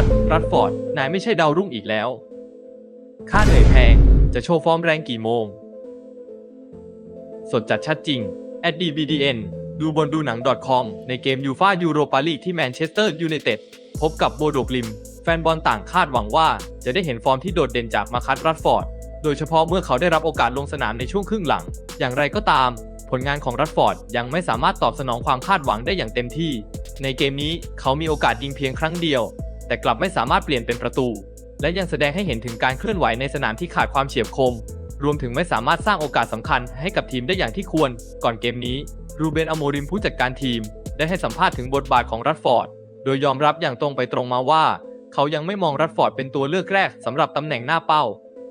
คัตรัดฟอร์ด นายไม่ใช่ดาวรุ่งอีกแล้ว ค่าเหนื่อยแพง จะโชว์ฟอร์มแรงกี่โมง สดจัดชัดจริง at dbdn ดูบนดูหนัง .com ในเกมยูฟายูโรปาลีกที่แมนเชสเตอร์ยูไนเต็ดพบกับโบโดกลิม แฟนบอลต่างคาดหวังว่า จะได้เห็นฟอร์มที่โดดเด่นจากมาคัตรัดฟอร์ด โดยเฉพาะเมื่อเขาได้รับโอกาสลงสนามในช่วงครึ่งหลัง อย่างไรก็ตาม ผลงานของรัดฟอร์ดยังไม่สามารถตอบสนองความคาดหวังได้อย่างเต็มที่ ในเกมนี้เขามีโอกาสยิงเพียงครั้งเดียว แต่กลับไม่สามารถเปลี่ยนเป็นประตู และยังแสดงให้เห็นถึงการเคลื่อนไหวในสนามที่ขาดความเฉียบคม รวมถึงไม่สามารถสร้างโอกาสสำคัญให้กับทีมได้อย่างที่ควร ก่อนเกมนี้ รูเบนอโมริมผู้จัดการทีม ได้ให้สัมภาษณ์ถึงบทบาทของรัดฟอร์ด โดยยอมรับอย่างตรงไปตรงมาว่า เขายังไม่มองรัดฟอร์ดเป็นตัวเลือกแรกสำหรับตำแหน่งหน้าเป้า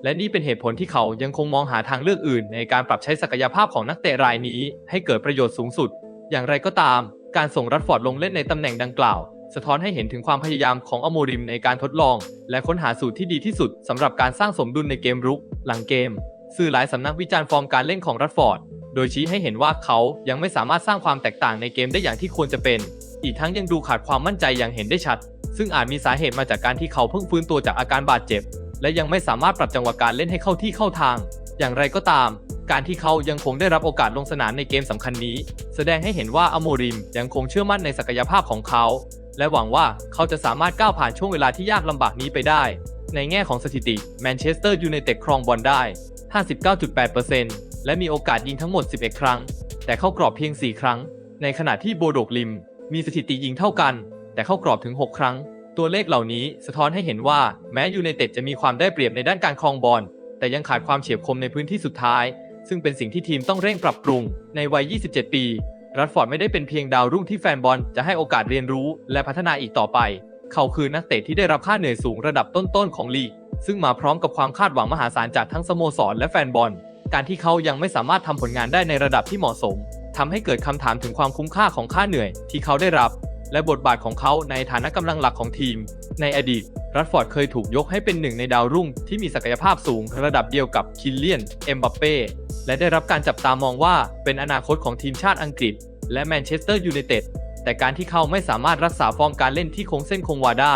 และนี่เป็นเหตุผลที่เขายังคงมองหาทางเลือกอื่น ในการปรับใช้ศักยภาพของนักเตะรายนี้ ให้เกิดประโยชน์สูงสุด อย่างไรก็ตาม การส่งรัดฟอร์ดลงเล่นในตำแหน่งดังกล่าว สะท้อนให้เห็นถึงความพยายามของอโมริมในการทดลอง และค้นหาสูตรที่ดีที่สุดสำหรับการสร้างสมดุลในเกมรุก หลังเกม สื่อหลายสำนักวิจารณ์ฟอร์มการเล่นของรัดฟอร์ด โดยชี้ให้เห็นว่าเขายังไม่สามารถสร้างความแตกต่างในเกมได้อย่างที่ควรจะเป็น อีกทั้งยังดูขาดความมั่นใจอย่างเห็นได้ชัด ซึ่งอาจมีสาเหตุมาจากการที่เขาเพิ่งฟื้นตัวจากอาการบาดเจ็บ และยังไม่สามารถปรับจังหวะการเล่นให้เข้าที่เข้าทาง อย่างไรก็ตามการที่เขายังคงได้รับโอกาสลงสนามในเกมสำคัญนี้ แสดงให้เห็นว่าอโมริมยังคงเชื่อมั่นในศักยภาพของเขา และหวังว่าเขาจะสามารถก้าวผ่านช่วงเวลาที่ยากลำบากนี้ไปได้ ในแง่ของสถิติแมนเชสเตอร์ยูไนเต็ดครองบอลได้ 59.8%และมีโอกาสยิงทั้งหมด 11 ครั้ง แต่เข้ากรอบเพียง 4 ครั้ง ในขณะที่โบโดกลิม มีสถิติยิงเท่ากัน แต่เข้ากรอบถึง 6 ครั้ง ตัวเลขเหล่านี้สะท้อนให้เห็นว่าแม้ยูไนเต็ดจะมีความได้เปรียบในด้านการครองบอลแต่ยังขาดความเฉียบคมในพื้นที่สุดท้าย ซึ่งเป็นสิ่งที่ทีมต้องเร่งปรับปรุงในวัย 27 ปี รัดฟอร์ดไม่ได้เป็นเพียงดาวรุ่งที่แฟนบอลจะให้โอกาสเรียนรู้และพัฒนาอีกต่อไป เขาคือนักเตะที่ได้รับค่าเหนื่อยสูงระดับต้นๆของลีก ซึ่งมาพร้อมกับความคาดหวังมหาศาลจากทั้งสโมสรและแฟนบอล การที่เขายังไม่สามารถทำผลงานได้ในระดับที่เหมาะสมทำให้เกิดคำถามถึงความคุ้มค่าของค่าเหนื่อยที่เขาได้รับ และบทบาทของเขาในฐานะกำลังหลักของทีม ในอดีต รัดฟอร์ดเคยถูกยกให้เป็นหนึ่งในดาวรุ่งที่มีศักยภาพสูงระดับเดียวกับคิลเลียน เอ็มบัปเป้ และได้รับการจับตามองว่าเป็นอนาคตของทีมชาติอังกฤษ และแมนเชสเตอร์ยูไนเต็ดแต่การที่เขาไม่สามารถรักษาฟอร์มการเล่นที่คงเส้นคงวาได้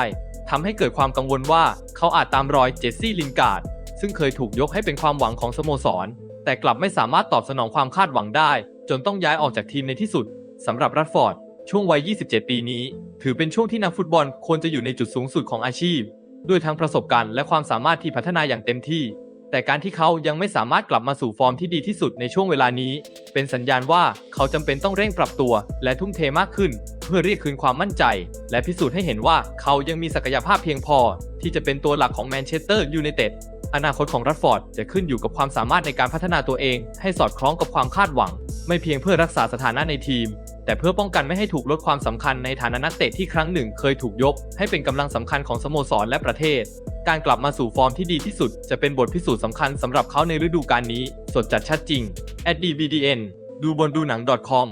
ทำให้เกิดความกังวลว่าเขาอาจตามรอยเจสซี่ลินการ์ดซึ่งเคยถูกยกให้เป็นความหวังของสโมสร แต่กลับไม่สามารถตอบสนองความคาดหวังได้ จนต้องย้ายออกจากทีมในที่สุดสำหรับรัดฟอร์ดช่วงวัย 27 ปีนี้ ถือเป็นช่วงที่นักฟุตบอลควรจะอยู่ในจุดสูงสุดของอาชีพ ด้วยทั้งประสบการณ์และความสามารถที่พัฒนาอย่างเต็มที่ แต่การที่เขายังไม่สามารถกลับมาสู่ฟอร์มที่ดีที่สุดในช่วงเวลานี้ เป็นสัญญาณว่าเขาจำเป็นต้องเร่งปรับตัว และทุ่มเทมากขึ้น เพื่อเรียกคืนความมั่นใจ และพิสูจน์ให้เห็นว่าเขายังมีศักยภาพเพียงพอ ที่จะเป็นตัวหลักของแมนเชสเตอร์ยูไนเต็ดอนาคตของรัดฟอร์ดจะขึ้นอยู่กับความสามารถในการพัฒนาตัวเอง ให้สอดคล้องกับความคาดหวัง ไม่เพียงเพื่อรักษาสถานะในทีม แต่เพื่อป้องกันไม่ให้ถูกลดความสำคัญในฐานะนักเตะที่ครั้งหนึ่ง เคยถูกยก ให้เป็นกำลังสำคัญของสโมสรและประเทศ การกลับมาสู่ฟอร์มที่ดีที่สุด จะเป็นบทพิสูจน์สำคัญสำหรับเขาในฤดูกาลนี้ สดจัดชัดจริง at dvdn ดูบนดูหนัง .com